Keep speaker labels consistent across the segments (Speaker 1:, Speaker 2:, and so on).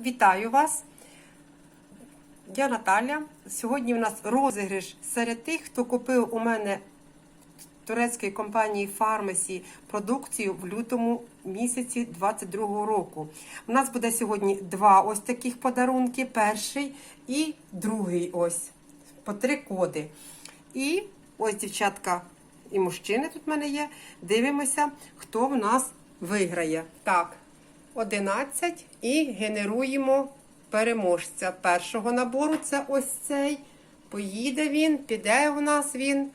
Speaker 1: Вітаю вас! Я Наталя. Сьогодні у нас розіграш серед тих, хто купив у мене турецької компанії Pharmacy продукцію в лютому місяці 22-го року. У нас буде сьогодні два ось таких подарунки: перший і другий ось по три коди. І ось дівчатка і мужчини тут в мене є. Дивимося, хто в нас виграє. Так, 11 і генеруємо переможця першого набору. Це ось цей. Поїде він, піде у нас він.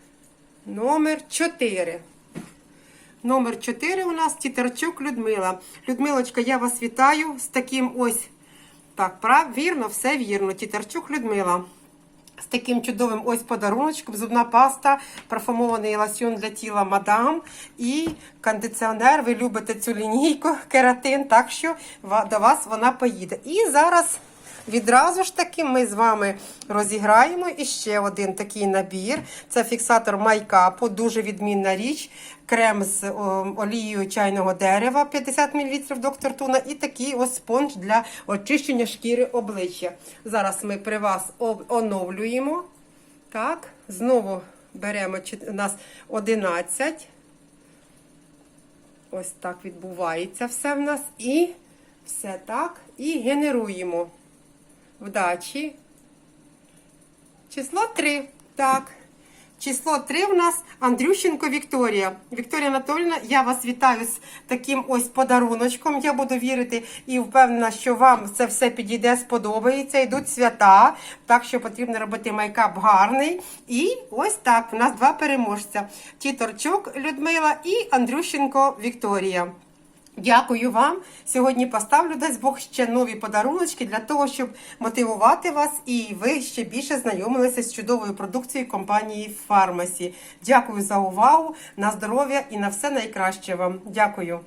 Speaker 1: Номер 4. Номер 4 у нас Тітарчук Людмила. Людмилочка, я вас вітаю з таким ось. Так, прав, вірно, все вірно. Тітарчук Людмила. З таким чудовим ось подаруночком, зубна паста, парфумований лосьон для тіла мадам і кондиціонер. Ви любите цю лінійку, кератин, так що до вас вона поїде. І зараз відразу ж таки ми з вами розіграємо іще один такий набір. Це фіксатор майкапу, дуже відмінна річ. Крем з олією чайного дерева 50 мл доктор Туна і такий ось спонж для очищення шкіри обличчя. Зараз ми при вас оновлюємо. Так, знову беремо у нас 11. Ось так відбувається все в нас. І все так. І генеруємо. Вдачі. Число 3. Так. Число 3 в нас Андрющенко Вікторія. Вікторія Анатольовна, я вас вітаю з таким ось подаруночком. Я буду вірити і впевнена, що вам це все підійде, сподобається. Йдуть свята, так що потрібно робити майкап гарний. І ось так. У нас два переможця: Тіторчук Людмила і Андрющенко Вікторія. Дякую вам. Сьогодні поставлю дасть Бог ще нові подаруночки для того, щоб мотивувати вас і ви ще більше знайомилися з чудовою продукцією компанії Фармасі. Дякую за увагу, на здоров'я і на все найкраще вам. Дякую.